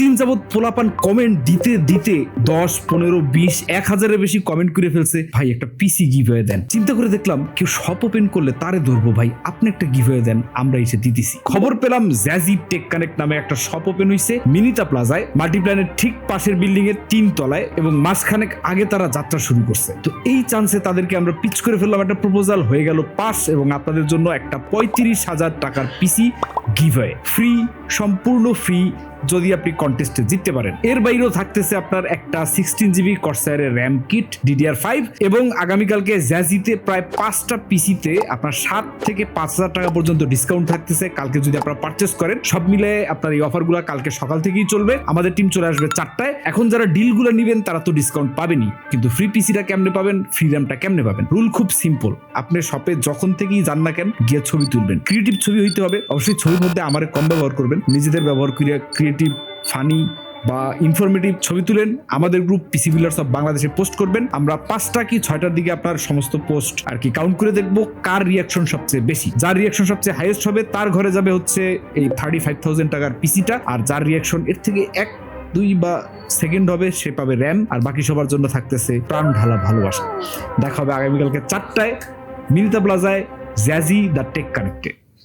দিন যাবত পোলাপান কমেন্ট দিতে দিতে দশ, পনেরো, বিশ, এক হাজারের বেশি কমেন্ট করে ফেলছে। ভাই, একটা পিসি গিভ হয়ে দেন। চিন্তা করে দেখলাম কেউ শপ ওপেন করলে তারে ধরবো ভাই। আপনি একটা গিভ হয়ে দেন, আমরা এসে দিতেছি। খবর পেলাম জ্যাজি টেক কানেক্ট নামে একটা শপ ওপেন হয়েছে মিনিতা প্লাজায় মাল্টিপ্ল্যানের ঠিক পাশের বিল্ডিং এর তিন তলায় এবং মাসখানেক আগে তারা যাত্রা শুরু করছে। তো এই চান্সে তাদেরকে আমরা পিচ করে ফেললাম। একটা প্রপোজাল হয়ে গেল পাস এবং আপনাদের জন্য একটা পঁয়ত্রিশ হাজার টাকার পিসি গিভ ফ্রি সম্পূর্ণ ফ্রি যদি আপনি কন্টেস্টে জিততে পারেন। এর বাইরেও থাকতেছে আপনার একটা সিক্সটিন জিবি কর্সায়ারের র্যাম কিট ডিডিআর ফাইভ এবং আগামীকালকে জ্যাজিতে প্রায় পাঁচটা পিসিতে আপনার সাত থেকে পাঁচ হাজার টাকা পর্যন্ত ডিসকাউন্ট থাকতেছে। কালকে যদি আপনারা পারচেস করেন, সব মিলে আপনার এই অফারগুলো কালকে সকাল থেকেই চলবে। আমাদের টিম চলে আসবে চারটায়। এখন যারা ডিলগুলো নেবেন, তারা তো ডিসকাউন্ট পাবেনই। কিন্তু ফ্রি পিসিটা কেমনে পাবেন? ফ্রি র্যামটা কেমনে পাবেন? রুল খুব সিম্পল আপনি শপে যখন থেকেই যান না কেন, গিয়ে ছবি তুলবেন। ক্রিয়েটিভ ছবি হইতে হবে। অবশ্যই ছবির মধ্যে আমার কম ব্যবহার করবেন। নিজেদের ব্যবহার করে ক্রিয়েটিভ ফানি বা ইনফরমেটিভ ছবি তুলেন, আমাদের গ্রুপ পিসি বিলার্স অফ বাংলাদেশে পোস্ট করবেন। আমরা পাঁচটা কি ছয়টার দিকে আপনার সমস্ত পোস্ট আর কি কাউন্ট করে দেখব কার রিয়াকশন সবচেয়ে বেশি। যার রিয়াকশন সবচেয়ে হাইয়েস্ট হবে, তার ঘরে যাবে হচ্ছে এই থার্টি ফাইভ থাউজেন্ড টাকার পিসিটা আর যার রিয়াকশন এর থেকে এক, দুই বা সেকেন্ড হবে, সে পাবে র্যাম আর বাকি সবার জন্য থাকতেছে প্রাণ ঢালা ভালোবাসা। দেখা হবে আগামীকালকে চারটায়। মিলিতা প্লাজায় জ্যাজি দ্য টেক কানেক্টে